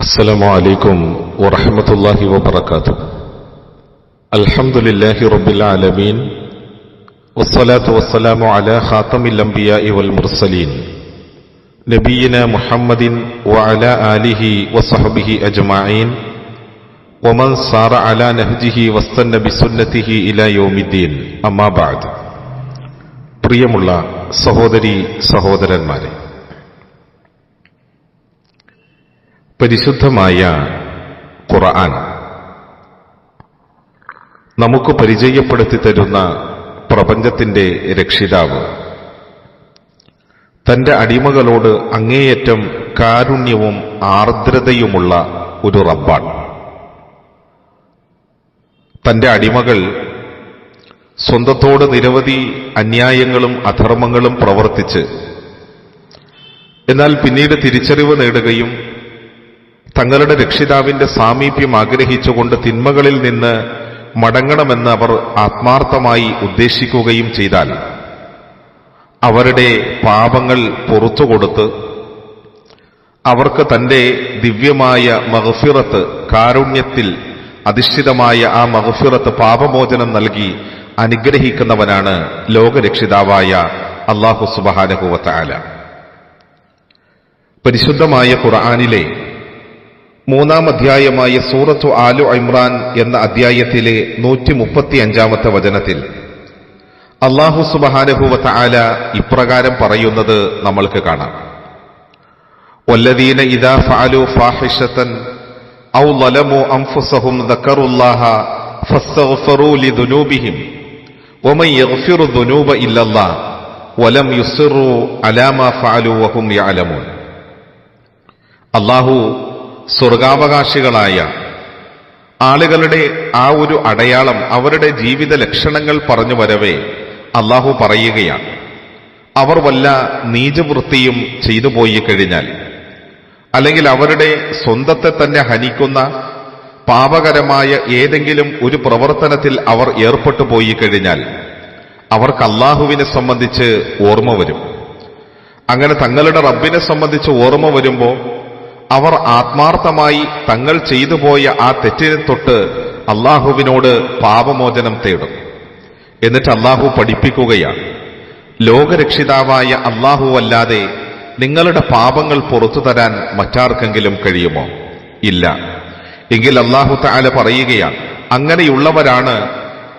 السلام عليكم ورحمة الله وبركاته الحمد لله رب العالمين والصلاة والسلام على خاتم الأنبياء والمرسلين نبينا محمد وعلى آله وصحبه أجمعين ومن صار على نهجه واستنى بسنته إلى يوم الدين أما بعد പ്രിയമുള്ള സഹോദരി സഹോദരന്മാരെ പരിശുദ്ധമായ ഖുർആൻ നമുക്ക് പരിചയപ്പെടുത്തി തരുന്ന പ്രപഞ്ചത്തിന്റെ രക്ഷിതാവ്. തന്റെ അടിമകളോട് അങ്ങേയറ്റം കാരുണ്യവും ആർദ്രതയുമുള്ള ഒരു റബ്ബാണ്. തന്റെ അടിമകൾ സ്വന്തത്തോട് നിരവധി അന്യായങ്ങളും അധർമ്മങ്ങളും പ്രവർത്തിച്ച് എന്നാൽ പിന്നീട് തിരിച്ചറിവ് നേടുകയും തങ്ങളുടെ രക്ഷിതാവിന്റെ സാമീപ്യം ആഗ്രഹിച്ചുകൊണ്ട് തിന്മകളിൽ നിന്ന് മടങ്ങണമെന്ന് അവർ ആത്മാർത്ഥമായി ഉദ്ദേശിക്കുകയും ചെയ്താൽ അവരുടെ പാപങ്ങൾ പുറത്തുകൊടുത്ത് അവർക്ക് തന്റെ ദിവ്യമായ മഹഫിറത്ത് കാരുണ്യത്തിൽ അധിഷ്ഠിതമായ ആ മഹഫിറത്ത് പാപമോചനം നൽകി അനുഗ്രഹിക്കുന്നവനാണ് ലോകരക്ഷിതാവായ അള്ളാഹു സുബഹാനഹുവത്താല പരിശുദ്ധമായ ഖുർആാനിലെ മൂന്നാം അധ്യായമായ സൂറത്തു ആലു ഇമ്രാൻ എന്ന അധ്യായത്തിലെ നൂറ്റി മുപ്പത്തി അഞ്ചാമത്തെ വചനത്തിൽ അള്ളാഹു സുബഹാനഹുവത്ത ആല ഇപ്രകാരം പറയുന്നത് നമ്മൾക്ക് കാണാം. വല്ലദീന ഇദാ ഫാലു ഫാഹിഷത്തൻ ഔ ലലമു അംഫുസഹും ദക്കറുല്ലാഹ ഫസ്തഗ്ഫറൂ ലിദുനൂബിഹിം വമൻ യഗ്ഫിറു ദുനൂബ ഇല്ലല്ലാഹ് വലം യുസിറു അലാ മാ ഫഅലു വഹും യഅലമൂൻ. അള്ളാഹു സ്വർഗാവകാശികളായ ആളുകളുടെ ആ ഒരു അടയാളം അവരുടെ ജീവിത ലക്ഷണങ്ങൾ പറഞ്ഞു വരവേ അള്ളാഹു പറയുകയാണ്. അവർ വല്ല നീചവൃത്തിയും ചെയ്തു പോയി കഴിഞ്ഞാൽ അല്ലെങ്കിൽ അവരുടെ സ്വന്തത്തെ തന്നെ ഹനിക്കുന്ന പാപകരമായ ഏതെങ്കിലും ഒരു പ്രവർത്തനത്തിൽ അവർ ഏർപ്പെട്ടു പോയി കഴിഞ്ഞാൽ അവർക്ക് അള്ളാഹുവിനെ സംബന്ധിച്ച് ഓർമ്മ വരും. അങ്ങനെ തങ്ങളുടെ റബ്ബിനെ സംബന്ധിച്ച് ഓർമ്മ വരുമ്പോൾ അവർ ആത്മാർത്ഥമായി തങ്ങൾ ചെയ്തു പോയ ആ തെറ്റിനെ തൊട്ട് അള്ളാഹുവിനോട് പാപമോചനം തേടും. എന്നിട്ട് അള്ളാഹു പഠിപ്പിക്കുകയാണ്. ലോകരക്ഷിതാവായ അള്ളാഹു അല്ലാതെ നിങ്ങളുടെ പാപങ്ങൾ പുറത്തു തരാൻ മറ്റാർക്കെങ്കിലും കഴിയുമോ? ഇല്ല. എങ്കിൽ അള്ളാഹു താല പറയുകയാണ് അങ്ങനെയുള്ളവരാണ്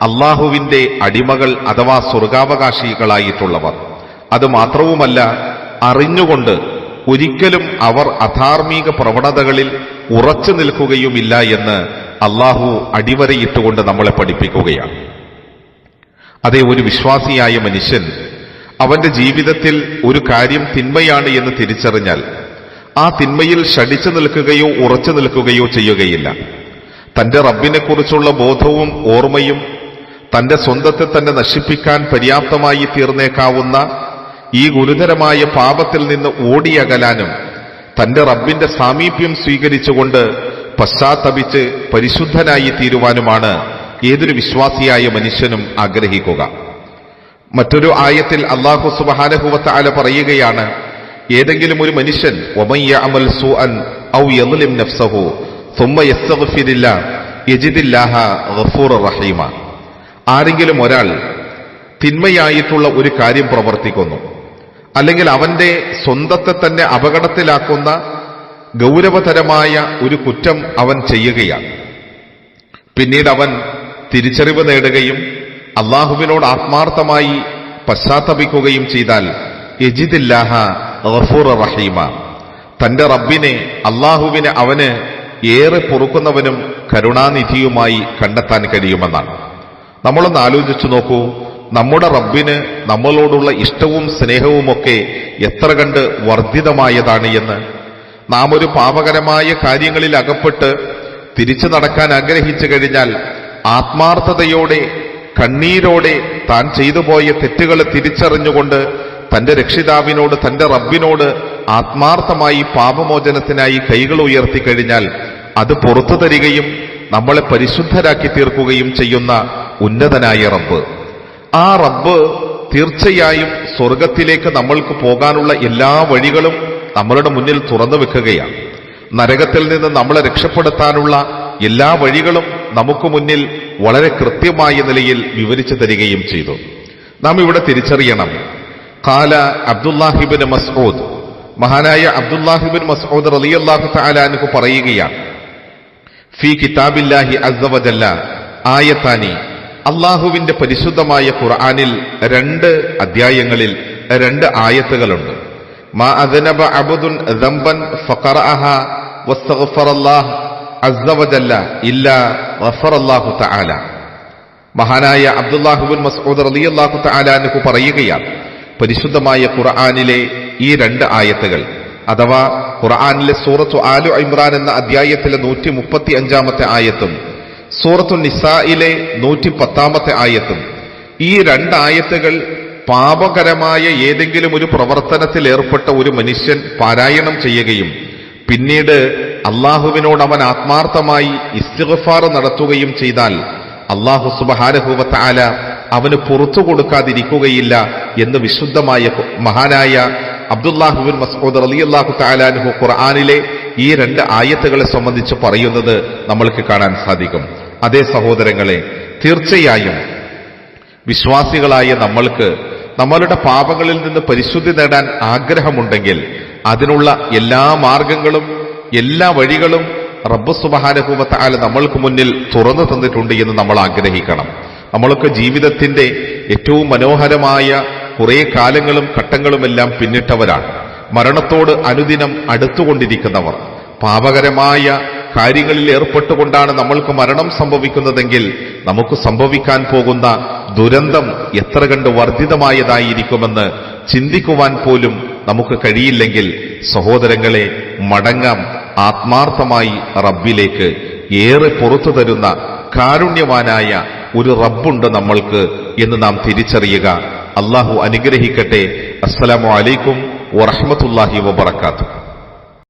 അള്ളാഹുവിന്റെ അടിമകൾ അഥവാ സ്വർഗാവകാശികളായിട്ടുള്ളവർ. അത് മാത്രവുമല്ല അറിഞ്ഞുകൊണ്ട് ഒരിക്കലും അവർ അധാർമിക പ്രവണതകളിൽ ഉറച്ചു നിൽക്കുകയുമില്ല എന്ന് അള്ളാഹു അടിവരയിട്ടുകൊണ്ട് നമ്മളെ പഠിപ്പിക്കുകയാണ്. അതേ ഒരു വിശ്വാസിയായ മനുഷ്യൻ അവന്റെ ജീവിതത്തിൽ ഒരു കാര്യം തിന്മയാണ് എന്ന് തിരിച്ചറിഞ്ഞാൽ ആ തിന്മയിൽ ഷടിച്ചു നിൽക്കുകയോ ഉറച്ചു നിൽക്കുകയോ ചെയ്യുകയില്ല. തന്റെ റബ്ബിനെക്കുറിച്ചുള്ള ബോധവും ഓർമ്മയും തന്റെ സ്വന്തത്തെ തന്നെ നശിപ്പിക്കാൻ പര്യാപ്തമായി തീർന്നേക്കാവുന്ന ഈ ഗുരുതരമായ പാപത്തിൽ നിന്ന് ഓടിയകലാനും തന്റെ റബ്ബിന്റെ സാമീപ്യം സ്വീകരിച്ചുകൊണ്ട് പശ്ചാത്തപിച്ച് പരിശുദ്ധനായി തീരുവാനുമാണ് ഏതൊരു വിശ്വാസിയായ മനുഷ്യനും ആഗ്രഹിക്കുക. മറ്റൊരു ആയത്തിൽ അള്ളാഹു സുബാനഹുവത്ത് അല പറയുകയാണ് ഏതെങ്കിലും ഒരു മനുഷ്യൻ ഔ നഫ്സഹു റഹീമ. ആരെങ്കിലും ഒരാൾ തിന്മയായിട്ടുള്ള ഒരു കാര്യം പ്രവർത്തിക്കുന്നു അല്ലെങ്കിൽ അവന്റെ സ്വന്തത്തെ തന്നെ അപകടത്തിലാക്കുന്ന ഗൗരവതരമായ ഒരു കുറ്റം അവൻ ചെയ്യുകയാണ്. പിന്നീട് അവൻ തിരിച്ചറിവ് നേടുകയും അള്ളാഹുവിനോട് ആത്മാർത്ഥമായി പശ്ചാത്തപിക്കുകയും ചെയ്താൽ യജിദില്ലാഹ ഗഫൂർ റഹീമ. തന്റെ റബ്ബിനെ അള്ളാഹുവിനെ അവന് ഏറെ പൊറുക്കുന്നവനും കരുണാനിധിയുമായി കണ്ടെത്താൻ കഴിയുമെന്നാണ്. നമ്മളൊന്ന് ആലോചിച്ചു നോക്കൂ. നമ്മുടെ റബ്ബിന് നമ്മളോടുള്ള ഇഷ്ടവും സ്നേഹവുമൊക്കെ എത്ര കണ്ട് വർദ്ധിതമായതാണ് എന്ന്. നാം ഒരു പാപകരമായ കാര്യങ്ങളിൽ അകപ്പെട്ട് തിരിച്ചു നടക്കാൻ ആഗ്രഹിച്ചു കഴിഞ്ഞാൽ ആത്മാർത്ഥതയോടെ കണ്ണീരോടെ താൻ ചെയ്തു പോയ തെറ്റുകളെ തിരിച്ചറിഞ്ഞുകൊണ്ട് തന്റെ രക്ഷിതാവിനോട് തന്റെ റബ്ബിനോട് ആത്മാർത്ഥമായി പാപമോചനത്തിനായി കൈകൾ ഉയർത്തി കഴിഞ്ഞാൽ അത് പുറത്തു തരികയും നമ്മളെ പരിശുദ്ധരാക്കി തീർക്കുകയും ചെയ്യുന്ന ഉന്നതനായ റബ്ബ്. ആ റബ്ബ് തീർച്ചയായും സ്വർഗത്തിലേക്ക് നമ്മൾക്ക് പോകാനുള്ള എല്ലാ വഴികളും നമ്മളുടെ മുന്നിൽ തുറന്നു വെക്കുകയാണ്. നരകത്തിൽ നിന്ന് നമ്മളെ രക്ഷപ്പെടുത്താനുള്ള എല്ലാ വഴികളും നമുക്ക് മുന്നിൽ വളരെ കൃത്യമായ നിലയിൽ വിവരിച്ചു തരികയും ചെയ്തു. നാം ഇവിടെ തിരിച്ചറിയണം. കാല അബ്ദുല്ലാഹിബിൻ മസ്ഊദ്. മഹാനായ അബ്ദുല്ലാഹിബിൻ മസ്ഊദ് റളിയല്ലാഹു താലാനുക്ക് പറയുകയാണ് ഫി കിതാബില്ലാഹി അസവജല്ല ആയത്താനി അള്ളാഹുവിന്റെ പരിശുദ്ധമായ ഖുർആാനിൽ രണ്ട് അധ്യായങ്ങളിൽ രണ്ട് ആയത്തുകളുണ്ട്. മാ അദനബ അബുദുൻ ദംബൻ ഫഖറഅഹ വസ്തഗ്ഫറല്ലാഹ് അസ്സവജല്ല ഇല്ല ഗഫറല്ലാഹു തആല. മഹാനായ അബ്ദുല്ലാഹുബിൻ മസ്ഊദ് റളിയല്ലാഹു തആലാനഹു പറയുകയാണ് പരിശുദ്ധമായ ഖുർആനിലെ ഈ രണ്ട് ആയത്തുകൾ. അഥവാ ഖുർആാനിലെ സൂറത്തു ആലു ഇമ്രാൻ എന്ന അധ്യായത്തിലെ നൂറ്റി മുപ്പത്തി അഞ്ചാമത്തെ ആയത്തും സൂറത്തു നിസായിലെ നൂറ്റി പത്താമത്തെ ആയത്തും. ഈ രണ്ട് ആയത്തുകൾ പാപകരമായ ഏതെങ്കിലും ഒരു പ്രവർത്തനത്തിൽ ഏർപ്പെട്ട ഒരു മനുഷ്യൻ പാരായണം ചെയ്യുകയും പിന്നീട് അള്ളാഹുവിനോട് അവൻ ആത്മാർത്ഥമായി ഇസ്തിഗഫാർ നടത്തുകയും ചെയ്താൽ അള്ളാഹു സുബഹാനഹുവത്ത ആല അവന് പുറത്തു കൊടുക്കാതിരിക്കുകയില്ല എന്ന് വിശുദ്ധമായ മഹാനായ അബ്ദുല്ലാഹുബിൻ മസ്ഊദ് അലി അള്ളാഹു താലാനുഹു ഖുർആാനിലെ ഈ രണ്ട് ആയത്തുകളെ സംബന്ധിച്ച് പറയുന്നത് നമ്മൾക്ക് കാണാൻ സാധിക്കും. അതേ സഹോദരങ്ങളെ തീർച്ചയായും വിശ്വാസികളായ നമ്മൾക്ക് നമ്മളുടെ പാപങ്ങളിൽ നിന്ന് പരിശുദ്ധി നേടാൻ ആഗ്രഹമുണ്ടെങ്കിൽ അതിനുള്ള എല്ലാ മാർഗങ്ങളും എല്ലാ വഴികളും റബ്ബ് സുബഹാനുഭൂമത്ത ആല നമ്മൾക്ക് മുന്നിൽ തുറന്നു തന്നിട്ടുണ്ട് എന്ന് നമ്മൾ ആഗ്രഹിക്കണം. നമ്മൾക്ക് ജീവിതത്തിന്റെ ഏറ്റവും മനോഹരമായ കുറെ കാലങ്ങളും ഘട്ടങ്ങളുമെല്ലാം പിന്നിട്ടവരാണ്. മരണത്തോട് അനുദിനം അടുത്തുകൊണ്ടിരിക്കുന്നവർ. പാപകരമായ കാര്യങ്ങളിൽ ഏർപ്പെട്ടുകൊണ്ടാണ് നമ്മൾക്ക് മരണം സംഭവിക്കുന്നതെങ്കിൽ നമുക്ക് സംഭവിക്കാൻ പോകുന്ന ദുരന്തം എത്ര കണ്ട് വർദ്ധിതമായതായിരിക്കുമെന്ന് ചിന്തിക്കുവാൻ പോലും നമുക്ക് കഴിയില്ലെങ്കിൽ സഹോദരങ്ങളെ മടങ്ങാം ആത്മാർത്ഥമായി റബ്ബിലേക്ക് ഏറെ പുറത്തു തരുന്ന കാരുണ്യവാനായ ഒരു റബ്ബുണ്ട് നമ്മൾക്ക് എന്ന് നാം തിരിച്ചറിയുക. അള്ളാഹു അനുഗ്രഹിക്കട്ടെ. അസ്സലാമു അലൈക്കും വറഹമത്തല്ലാഹി വബർക്കാത്തു